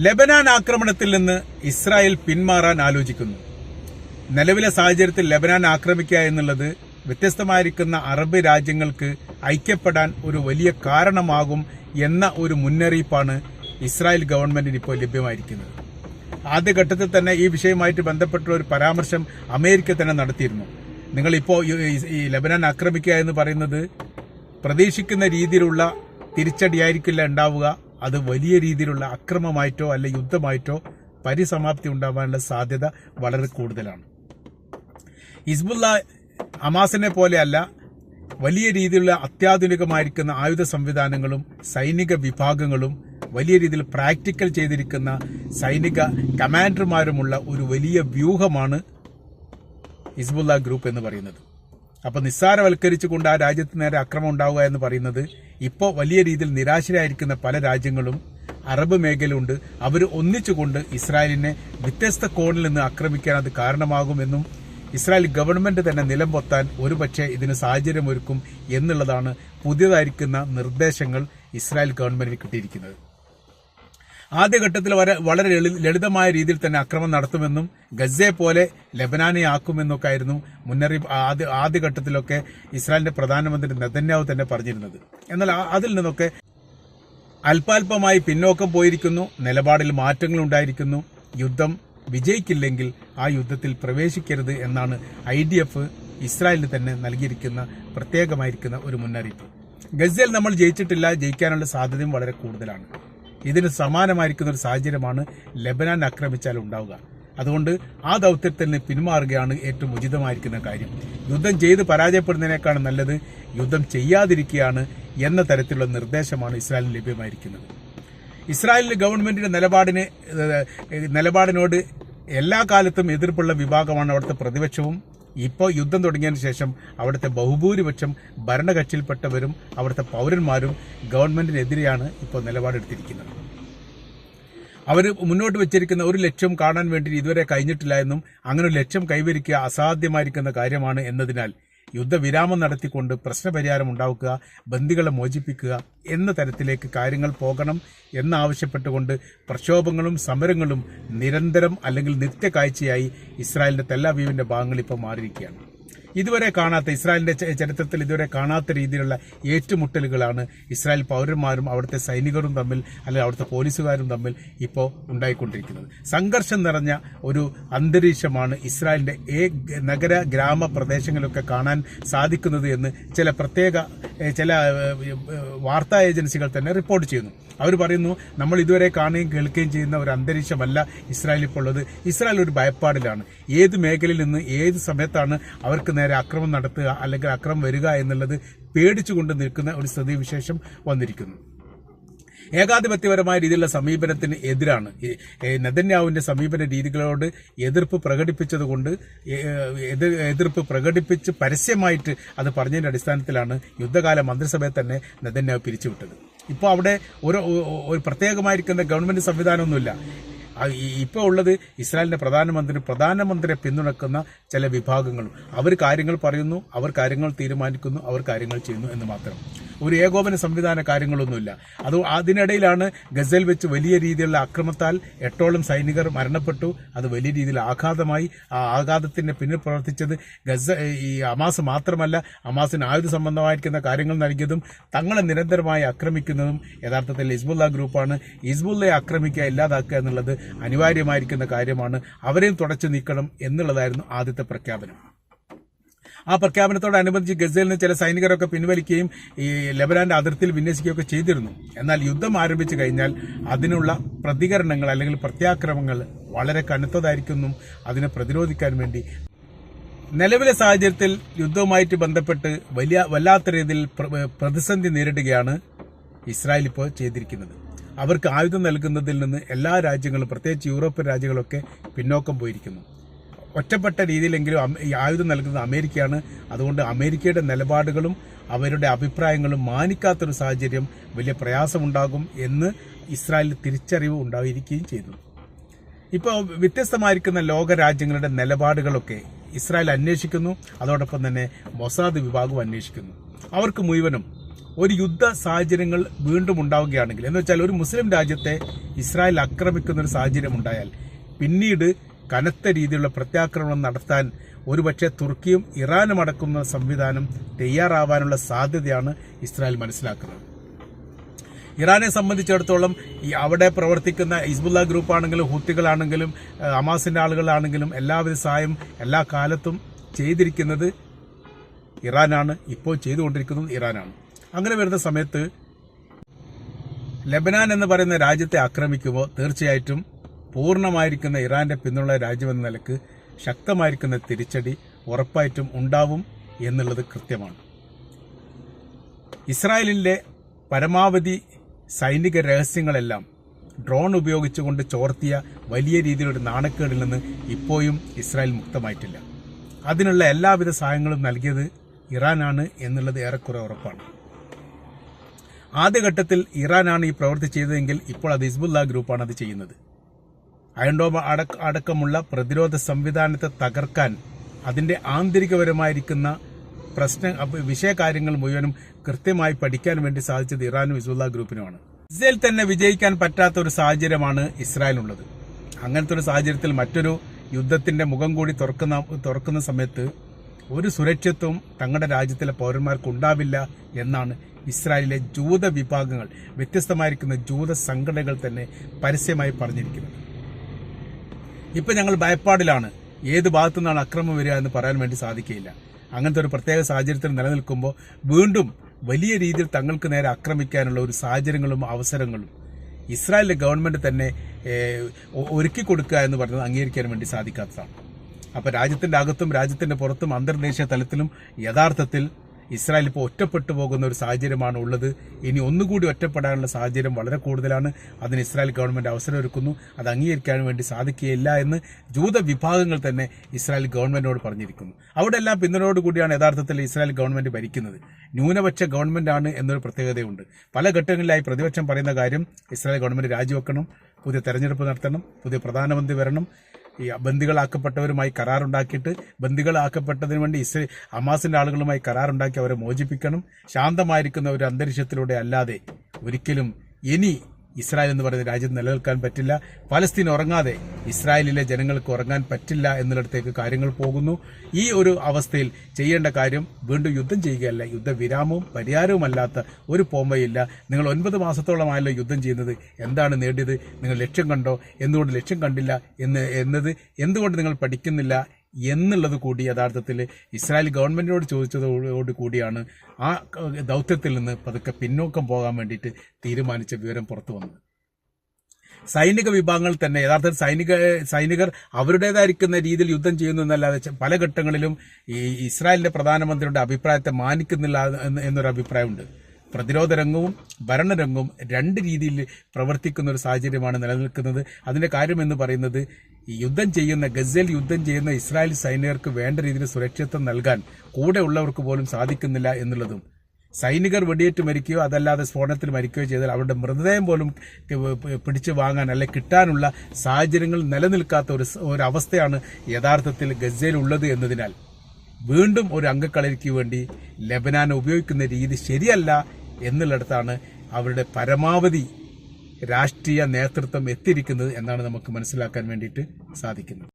ലെബനാൻ ആക്രമണത്തിൽ നിന്ന് ഇസ്രായേൽ പിന്മാറാൻ ആലോചിക്കുന്നു. നിലവിലെ സാഹചര്യത്തിൽ ലെബനാൻ ആക്രമിക്കുക എന്നുള്ളത് വ്യത്യസ്തമായിരിക്കുന്ന അറബ് രാജ്യങ്ങൾക്ക് ഐക്യപ്പെടാൻ ഒരു വലിയ കാരണമാകും എന്ന ഒരു മുന്നറിയിപ്പാണ് ഇസ്രായേൽ ഗവൺമെന്റിന് ഇപ്പോൾ ലഭ്യമായിരിക്കുന്നത്. ആദ്യഘട്ടത്തിൽ തന്നെ ഈ വിഷയവുമായിട്ട് ബന്ധപ്പെട്ട ഒരു പരാമർശം അമേരിക്ക തന്നെ നടത്തിയിരുന്നു. ഈ- ഈ ലെബനാൻ ആക്രമിക്കുക എന്ന് പറയുന്നത് പ്രതീക്ഷിക്കുന്ന രീതിയിലുള്ള തിരിച്ചടിയായിരിക്കില്ല ഉണ്ടാവുക. അത് വലിയ രീതിയിലുള്ള അക്രമമായിട്ടോ അല്ലെ യുദ്ധമായിട്ടോ പരിസമാപ്തി ഉണ്ടാവാനുള്ള സാധ്യത വളരെ കൂടുതലാണ്. ഹിസ്ബുല്ല ഹമാസിനെ പോലെയല്ല വലിയ രീതിയിലുള്ള അത്യാധുനികമായിരിക്കുന്ന ആയുധ സംവിധാനങ്ങളും സൈനിക വിഭാഗങ്ങളും വലിയ രീതിയിൽ പ്രാക്ടിക്കൽ ചെയ്തിരിക്കുന്ന സൈനിക കമാൻഡർമാരുമുള്ള ഒരു വലിയ വ്യൂഹമാണ് ഹിസ്ബുല്ല ഗ്രൂപ്പ് എന്ന് പറയുന്നത്. അപ്പൊ നിസ്സാരവൽക്കരിച്ചുകൊണ്ട് ആ രാജ്യത്ത് നേരെ അക്രമം ഉണ്ടാവുക എന്ന് പറയുന്നത് ഇപ്പോൾ വലിയ രീതിയിൽ നിരാശരായിരിക്കുന്ന പല രാജ്യങ്ങളും അറബ് മേഖലയുണ്ട്. അവർ ഒന്നിച്ചുകൊണ്ട് ഇസ്രായേലിനെ വ്യത്യസ്ത കോണിൽ നിന്ന് ആക്രമിക്കാൻ അത് കാരണമാകുമെന്നും ഇസ്രായേൽ ഗവൺമെന്റ് തന്നെ നിലം പൊത്താൻ ഒരുപക്ഷെ ഇതിന് സാഹചര്യമൊരുക്കും എന്നുള്ളതാണ് പുതിയതായിരിക്കുന്ന നിർദ്ദേശങ്ങൾ ഇസ്രായേൽ ഗവൺമെന്റിന് കിട്ടിയിരിക്കുന്നത്. ആദ്യഘട്ടത്തിൽ വരെ വളരെ ലളിതമായ രീതിയിൽ തന്നെ അക്രമം നടത്തുമെന്നും ഗസയെ പോലെ ലെബനാനെ ആക്കുമെന്നൊക്കെ ആയിരുന്നു മുന്നറിയിപ്പ് ആദ്യ ആദ്യഘട്ടത്തിലൊക്കെ ഇസ്രായേലിന്റെ പ്രധാനമന്ത്രി നെതന്യാവ് തന്നെ പറഞ്ഞിരുന്നത്. എന്നാൽ അതിൽ നിന്നൊക്കെ അല്പാൽപമായി പിന്നോക്കം പോയിരിക്കുന്നു നിലപാടിൽ മാറ്റങ്ങൾ ഉണ്ടായിരിക്കുന്നു. യുദ്ധം വിജയിക്കില്ലെങ്കിൽ ആ യുദ്ധത്തിൽ പ്രവേശിക്കരുത് എന്നാണ് ഐ ഡി എഫ് ഇസ്രായേലിന് തന്നെ നൽകിയിരിക്കുന്ന പ്രത്യേകമായിരിക്കുന്ന ഒരു മുന്നറിയിപ്പ്. ഗസയിൽ നമ്മൾ ജയിച്ചിട്ടില്ല ജയിക്കാനുള്ള സാധ്യതയും വളരെ കൂടുതലാണ്. ഇതിന് സമാനമായിരിക്കുന്ന ഒരു സാഹചര്യമാണ് ലബനാൻ ആക്രമിച്ചാൽ ഉണ്ടാവുക. അതുകൊണ്ട് ആ ദൗത്യത്തിൽ നിന്ന് പിന്മാറുകയാണ് ഏറ്റവും ഉചിതമായിരിക്കുന്ന കാര്യം. യുദ്ധം ചെയ്ത് പരാജയപ്പെടുന്നതിനേക്കാൾ നല്ലത് യുദ്ധം ചെയ്യാതിരിക്കുകയാണ് എന്ന തരത്തിലുള്ള നിർദ്ദേശമാണ് ഇസ്രായേലിന് ലഭ്യമായിരിക്കുന്നത്. ഇസ്രായേലിന്റെ ഗവൺമെന്റിന്റെ നിലപാടിന് നിലപാടിനോട് എല്ലാ കാലത്തും എതിർപ്പുള്ള വിഭാഗമാണ് അവിടുത്തെ പ്രതിപക്ഷവും. ഇപ്പോൾ യുദ്ധം തുടങ്ങിയതിന് ശേഷം അവിടുത്തെ ബഹുഭൂരിപക്ഷം ഭരണകക്ഷിയിൽപ്പെട്ടവരും അവിടുത്തെ പൗരന്മാരും ഗവൺമെന്റിനെതിരെയാണ് ഇപ്പോൾ നിലപാടെടുത്തിരിക്കുന്നത്. അവർ മുന്നോട്ട് വെച്ചിരിക്കുന്ന ഒരു ലക്ഷ്യം കാണാൻ വേണ്ടി ഇതുവരെ കഴിഞ്ഞിട്ടില്ല എന്നും അങ്ങനെ ഒരു ലക്ഷ്യം കൈവരിക്കുക അസാധ്യമായിരിക്കുന്ന കാര്യമാണ് എന്നതിനാൽ യുദ്ധവിരാമം നടത്തിക്കൊണ്ട് പ്രശ്നപരിഹാരം ഉണ്ടാക്കുക ബന്ദികളെ മോചിപ്പിക്കുക എന്ന തരത്തിലേക്ക് കാര്യങ്ങൾ പോകണം എന്നാവശ്യപ്പെട്ടുകൊണ്ട് പ്രക്ഷോഭങ്ങളും സമരങ്ങളും നിരന്തരം അല്ലെങ്കിൽ നിത്യകാഴ്ചയായി ഇസ്രായേലിന്റെ തെല്ലാവീവിന്റെ ഭാഗങ്ങൾ ഇപ്പോൾ മാറിയിരിക്കുകയാണ്. ഇതുവരെ കാണാത്ത ഇസ്രായേലിന്റെ ചരിത്രത്തിൽ ഇതുവരെ കാണാത്ത രീതിയിലുള്ള ഏറ്റുമുട്ടലുകളാണ് ഇസ്രായേൽ പൗരന്മാരും അവിടുത്തെ സൈനികരും തമ്മിൽ അല്ലെങ്കിൽ അവിടുത്തെ പോലീസുകാരും തമ്മിൽ ഇപ്പോൾ ഉണ്ടായിക്കൊണ്ടിരിക്കുന്നത്. സംഘർഷം നിറഞ്ഞ ഒരു അന്തരീക്ഷമാണ് ഇസ്രായേലിന്റെ ഏ നഗര ഗ്രാമ പ്രദേശങ്ങളിലൊക്കെ കാണാൻ സാധിക്കുന്നത് എന്ന് ചില പ്രത്യേക ചില വാർത്താ ഏജൻസികൾ തന്നെ റിപ്പോർട്ട് ചെയ്യുന്നു. അവർ പറയുന്നു നമ്മൾ ഇതുവരെ കാണുകയും കേൾക്കുകയും ചെയ്യുന്ന ഒരു അന്തരീക്ഷമല്ല ഇസ്രായേൽ ഇപ്പോൾ ഉള്ളത്. ഇസ്രായേൽ ഒരു ഭയപ്പാടിലാണ്. ഏത് മേഖലയിൽ നിന്ന് ഏത് സമയത്താണ് അവർക്ക് നേരെ അക്രമം നടത്തുക അല്ലെങ്കിൽ അക്രമം വരിക എന്നുള്ളത് പേടിച്ചുകൊണ്ട് നിൽക്കുന്ന ഒരു സ്ഥിതിവിശേഷം വന്നിരിക്കുന്നു. ഏകാധിപത്യപരമായ രീതിയിലുള്ള സമീപനത്തിന് എതിരാണ്. നെതന്യാവിന്റെ സമീപന രീതികളോട് എതിർപ്പ് പ്രകടിപ്പിച്ചതുകൊണ്ട് എതിർപ്പ് പ്രകടിപ്പിച്ച് പരസ്യമായിട്ട് അത് പറഞ്ഞതിന്റെ അടിസ്ഥാനത്തിലാണ് യുദ്ധകാല മന്ത്രിസഭയെ തന്നെ നെതന്യാവ് പിരിച്ചുവിട്ടത്. ഇപ്പോൾ അവിടെ ഒരു ഒരു പ്രത്യേകമായിരിക്കുന്ന ഗവൺമെന്റ് സംവിധാനമൊന്നുമില്ല. ഇപ്പോൾ ഉള്ളത് ഇസ്രായേലിന്റെ പ്രധാനമന്ത്രി പ്രധാനമന്ത്രിയെ പിന്തുണക്കുന്ന ചില വിഭാഗങ്ങളും. അവർ കാര്യങ്ങൾ പറയുന്നു അവർ കാര്യങ്ങൾ തീരുമാനിക്കുന്നു അവർ കാര്യങ്ങൾ ചെയ്യുന്നു എന്ന് മാത്രം. ഒരു ഏകോപന സംവിധാന കാര്യങ്ങളൊന്നുമില്ല. അത് അതിനിടയിലാണ് ഗസൽ വെച്ച് വലിയ രീതിയിലുള്ള അക്രമത്താൽ എട്ടോളം സൈനികർ മരണപ്പെട്ടു. അത് വലിയ രീതിയിൽ ആഘാതമായി. ആ ആഘാതത്തിന് പിന്നിൽ പ്രവർത്തിച്ചത് ഗസ ഈ അമാസ് മാത്രമല്ല അമാസിന് ആയുധ സംബന്ധമായിരിക്കുന്ന കാര്യങ്ങൾ നൽകിയതും തങ്ങളെ നിരന്തരമായി ആക്രമിക്കുന്നതും യഥാർത്ഥത്തിൽ ഹിസ്ബുല്ല ഗ്രൂപ്പാണ്. ഹിസ്ബുല്ലയെ ആക്രമിക്കുക ഇല്ലാതാക്കുക എന്നുള്ളത് അനിവാര്യമായിരിക്കുന്ന കാര്യമാണ്. അവരെയും തുടച്ചു നീക്കണം എന്നുള്ളതായിരുന്നു ആദ്യത്തെ പ്രഖ്യാപനം. ആ പ്രഖ്യാപനത്തോടനുബന്ധിച്ച് ഗസയിൽ നിന്ന് ചില സൈനികരൊക്കെ പിൻവലിക്കുകയും ഈ ലെബനാന്റെ അതിർത്തിയിൽ വിന്യസിക്കുകയൊക്കെ ചെയ്തിരുന്നു. എന്നാൽ യുദ്ധം ആരംഭിച്ചു കഴിഞ്ഞാൽ അതിനുള്ള പ്രതികരണങ്ങൾ അല്ലെങ്കിൽ പ്രത്യാക്രമങ്ങൾ വളരെ കനത്തതായിരിക്കുന്നു. അതിനെ പ്രതിരോധിക്കാൻ വേണ്ടി. നിലവിലെ സാഹചര്യത്തിൽ യുദ്ധവുമായിട്ട് ബന്ധപ്പെട്ട് വലിയ വല്ലാത്ത രീതിയിൽ പ്രതിസന്ധി നേരിടുകയാണ് ഇസ്രായേൽ ഇപ്പോൾ ചെയ്തിരിക്കുന്നത്. അവർക്ക് ആയുധം നൽകുന്നതിൽ നിന്ന് എല്ലാ രാജ്യങ്ങളും പ്രത്യേകിച്ച് യൂറോപ്യൻ രാജ്യങ്ങളൊക്കെ പിന്നോക്കം പോയിരിക്കുന്നു. ഒറ്റപ്പെട്ട രീതിയിലെങ്കിലും ഈ ആയുധം നൽകുന്നത് അമേരിക്കയാണ്. അതുകൊണ്ട് അമേരിക്കയുടെ നിലപാടുകളും അവരുടെ അഭിപ്രായങ്ങളും മാനിക്കാത്തൊരു സാഹചര്യം വലിയ പ്രയാസമുണ്ടാകും എന്ന് ഇസ്രായേലിൽ തിരിച്ചറിവ് ഉണ്ടായിരിക്കുകയും ചെയ്തു. ഇപ്പോൾ വ്യത്യസ്തമായിരിക്കുന്ന ലോക രാജ്യങ്ങളുടെ നിലപാടുകളൊക്കെ ഇസ്രായേൽ അന്വേഷിക്കുന്നു. അതോടൊപ്പം തന്നെ മൊസാദ് വിഭാഗം അന്വേഷിക്കുന്നു. അവർക്ക് മുഴുവനും ഒരു യുദ്ധ സാഹചര്യങ്ങൾ വീണ്ടും ഉണ്ടാവുകയാണെങ്കിൽ എന്ന് വെച്ചാൽ ഒരു മുസ്ലിം രാജ്യത്തെ ഇസ്രായേൽ ആക്രമിക്കുന്ന ഒരു സാഹചര്യം ഉണ്ടായാൽ പിന്നീട് കനത്ത രീതിയിലുള്ള പ്രത്യാക്രമണം നടത്താൻ ഒരുപക്ഷെ തുർക്കിയും ഇറാനും അടക്കുന്ന സംവിധാനം തയ്യാറാവാനുള്ള സാധ്യതയാണ് ഇസ്രായേൽ മനസ്സിലാക്കുന്നത്. ഇറാനെ സംബന്ധിച്ചിടത്തോളം ഈ അവിടെ പ്രവർത്തിക്കുന്ന ഹിസ്ബുല്ല ഗ്രൂപ്പാണെങ്കിലും ഹൂത്തികളാണെങ്കിലും അമാസിന്റെ ആളുകളാണെങ്കിലും എല്ലാവിധ സഹായം എല്ലാ കാലത്തും ചെയ്തിരിക്കുന്നത് ഇറാനാണ് ഇപ്പോൾ ചെയ്തുകൊണ്ടിരിക്കുന്നത് ഇറാനാണ്. അങ്ങനെ വരുന്ന സമയത്ത് ലബനാൻ എന്ന് പറയുന്ന രാജ്യത്തെ ആക്രമിക്കുമ്പോൾ തീർച്ചയായിട്ടും പൂർണമായിരിക്കുന്ന ഇറാന്റെ പിന്തുണ രാജ്യമെന്ന നിലയ്ക്ക് ശക്തമായിരിക്കുന്ന തിരിച്ചടി ഉറപ്പായിട്ടും ഉണ്ടാവും എന്നുള്ളത് കൃത്യമാണ്. ഇസ്രായേലിലെ പരമാവധി സൈനിക രഹസ്യങ്ങളെല്ലാം ഡ്രോൺ ഉപയോഗിച്ചുകൊണ്ട് ചോർത്തിയ വലിയ രീതിയിലൊരു നാണക്കേടിൽ നിന്ന് ഇപ്പോഴും ഇസ്രായേൽ മുക്തമായിട്ടില്ല. അതിനുള്ള എല്ലാവിധ സഹായങ്ങളും നൽകിയത് ഇറാനാണ് എന്നുള്ളത് ഏറെക്കുറെ ഉറപ്പാണ്. ആദ്യഘട്ടത്തിൽ ഇറാനാണ് ഈ പ്രവൃത്തി ചെയ്തതെങ്കിൽ ഇപ്പോൾ അത് ഹിസ്ബുല്ല ഗ്രൂപ്പാണ് അത് ചെയ്യുന്നത്. അയൺഡോമ അടക്ക അടക്കമുള്ള പ്രതിരോധ സംവിധാനത്തെ തകർക്കാൻ അതിന്റെ ആന്തരികപരമായിരിക്കുന്ന പ്രശ്ന വിഷയകാര്യങ്ങൾ മുഴുവനും കൃത്യമായി പഠിക്കാൻ വേണ്ടി സാധിച്ചത് ഇറാനും ഹിസ്ബുല്ല ഗ്രൂപ്പിനുമാണ്. ഇസ്രയേൽ തന്നെ വിജയിക്കാൻ പറ്റാത്ത ഒരു സാഹചര്യമാണ് ഇസ്രായേലുള്ളത് അങ്ങനത്തെ ഒരു സാഹചര്യത്തിൽ മറ്റൊരു യുദ്ധത്തിന്റെ മുഖം കൂടി തുറക്കുന്ന തുറക്കുന്ന സമയത്ത് ഒരു സുരക്ഷിത്വവും തങ്ങളുടെ രാജ്യത്തിലെ പൗരന്മാർക്ക് ഉണ്ടാവില്ല എന്നാണ് ഇസ്രായേലിലെ ജൂത വിഭാഗങ്ങൾ വ്യത്യസ്തമായിരിക്കുന്ന ജൂത സംഘടനകൾ തന്നെ പരസ്യമായി പറഞ്ഞിരിക്കുന്നത്. ഇപ്പൊ ഞങ്ങൾ ഭയപ്പാടിലാണ്. ഏത് ഭാഗത്തു നിന്നാണ് അക്രമം വരിക എന്ന് പറയാൻ വേണ്ടി സാധിക്കുകയില്ല അങ്ങനത്തെ ഒരു പ്രത്യേക സാഹചര്യത്തിൽ നിലനിൽക്കുമ്പോൾ വീണ്ടും വലിയ രീതിയിൽ തങ്ങൾക്ക് നേരെ ആക്രമിക്കാനുള്ള ഒരു സാഹചര്യങ്ങളും അവസരങ്ങളും ഇസ്രായേലിലെ ഗവൺമെന്റ് തന്നെ ഒരുക്കി കൊടുക്കുക എന്ന് പറഞ്ഞത് അംഗീകരിക്കാൻ വേണ്ടി സാധിക്കാത്തതാണ്. അപ്പൊ രാജ്യത്തിന്റെ അകത്തും രാജ്യത്തിന്റെ പുറത്തും അന്തർദേശീയ തലത്തിലും യഥാർത്ഥത്തിൽ ഇസ്രായേൽ ഇപ്പോൾ ഒറ്റപ്പെട്ടു പോകുന്ന ഒരു സാഹചര്യമാണ് ഉള്ളത്. ഇനി ഒന്നുകൂടി ഒറ്റപ്പെടാനുള്ള സാഹചര്യം വളരെ കൂടുതലാണ്. അതിന് ഇസ്രായേൽ ഗവൺമെന്റ് അവസരം ഒരുക്കുന്നു അത് അംഗീകരിക്കാൻ വേണ്ടി സാധിക്കുകയില്ല എന്ന് ജൂത വിഭാഗങ്ങൾ തന്നെ ഇസ്രായേൽ ഗവൺമെന്റിനോട് പറഞ്ഞിരിക്കുന്നു. അവിടെ എല്ലാം പിന്തുണയോടുകൂടിയാണ് യഥാർത്ഥത്തിൽ ഇസ്രായേൽ ഗവൺമെന്റ് ഭരിക്കുന്നത്. ന്യൂനപക്ഷ ഗവൺമെന്റ് ആണ് എന്നൊരു പ്രത്യേകതയുണ്ട്. പല ഘട്ടങ്ങളിലായി പ്രതിപക്ഷം പറയുന്ന കാര്യം ഇസ്രായേൽ ഗവൺമെന്റ് രാജിവെക്കണം പുതിയ തെരഞ്ഞെടുപ്പ് നടത്തണം പുതിയ പ്രധാനമന്ത്രി വരണം ഈ ബന്ദികളാക്കപ്പെട്ടവരുമായി കരാറുണ്ടാക്കിയിട്ട് ബന്ദികളാക്കപ്പെട്ടതിന് വേണ്ടി ഇസ്രേ ഹമാസിന്റെ ആളുകളുമായി കരാറുണ്ടാക്കി അവരെ മോചിപ്പിക്കണം. ശാന്തമായിരിക്കുന്ന ഒരു അന്തരീക്ഷത്തിലൂടെ അല്ലാതെ ഒരിക്കലും ഇനി ഇസ്രായേൽ എന്ന് പറയുന്ന രാജ്യം നിലനിൽക്കാൻ പറ്റില്ല. പലസ്തീൻ ഉറങ്ങാതെ ഇസ്രായേലിലെ ജനങ്ങൾക്ക് ഉറങ്ങാൻ പറ്റില്ല എന്നിടത്തേക്ക് കാര്യങ്ങൾ പോകുന്നു. ഈ ഒരു അവസ്ഥയിൽ ചെയ്യേണ്ട കാര്യം വീണ്ടും യുദ്ധം ചെയ്യുകയല്ല. യുദ്ധവിരാമവും പരിഹാരവുമല്ലാത്ത ഒരു പോംവയില്ല നിങ്ങൾ ഒൻപത് മാസത്തോളമായല്ലോ യുദ്ധം ചെയ്യുന്നത്. എന്താണ് നേടിയത്? നിങ്ങൾ ലക്ഷ്യം കണ്ടോ? എന്തുകൊണ്ട് ലക്ഷ്യം കണ്ടില്ല എന്ന് എന്നത്? എന്തുകൊണ്ട് നിങ്ങൾ പഠിക്കുന്നില്ല? എന്നുള്ളത് കൂടി യഥാർത്ഥത്തിൽ ഇസ്രായേൽ ഗവൺമെന്റിനോട് ചോദിച്ചതോട് കൂടിയാണ് ആ ദൗത്യത്തിൽ നിന്ന് പതുക്കെ പിന്നോക്കം പോകാൻ വേണ്ടിയിട്ട് തീരുമാനിച്ച വിവരം പുറത്തു വന്നത്. സൈനിക വിഭാഗങ്ങൾ തന്നെ യഥാർത്ഥത്തിൽ സൈനിക സൈനികർ അവരുടേതായിരിക്കുന്ന രീതിയിൽ യുദ്ധം ചെയ്യുന്നു എന്നല്ലാതെ പല ഘട്ടങ്ങളിലും ഈ ഇസ്രായേലിന്റെ പ്രധാനമന്ത്രിയുടെ അഭിപ്രായത്തെ മാനിക്കുന്നില്ല എന്നൊരു അഭിപ്രായമുണ്ട്. പ്രതിരോധ രംഗവും ഭരണരംഗവും രണ്ട് രീതിയിൽ പ്രവർത്തിക്കുന്ന ഒരു സാഹചര്യമാണ് നിലനിൽക്കുന്നത്. അതിന്റെ കാര്യമെന്ന് പറയുന്നത് യുദ്ധം ചെയ്യുന്ന ഗസൽ യുദ്ധം ചെയ്യുന്ന ഇസ്രായേൽ സൈനികർക്ക് വേണ്ട രീതിയിൽ സുരക്ഷിതത്വം നൽകാൻ കൂടെ ഉള്ളവർക്ക് പോലും സാധിക്കുന്നില്ല എന്നുള്ളതും. സൈനികർ വെടിയേറ്റ് മരിക്കുകയോ അതല്ലാതെ സ്ഫോടനത്തിൽ മരിക്കുകയോ ചെയ്താൽ അവരുടെ മൃതദേഹം പോലും പിടിച്ചു വാങ്ങാൻ അല്ലെ കിട്ടാനുള്ള സാഹചര്യങ്ങൾ നിലനിൽക്കാത്ത ഒരു ഒരു അവസ്ഥയാണ് യഥാർത്ഥത്തിൽ ഗസയിൽ ഉള്ളത് എന്നതിനാൽ. വീണ്ടും ഒരു അംഗക്കളരിക്ക് വേണ്ടി ലബനാൻ ഉപയോഗിക്കുന്ന രീതി ശരിയല്ല എന്നുള്ളിടത്താണ് അവരുടെ പരമാവധി രാഷ്ട്രീയ നേതൃത്വം എത്തിയിരിക്കുന്നത് എന്നാണ് നമുക്ക് മനസ്സിലാക്കാൻ വേണ്ടിയിട്ട് സാധിക്കുന്നത്.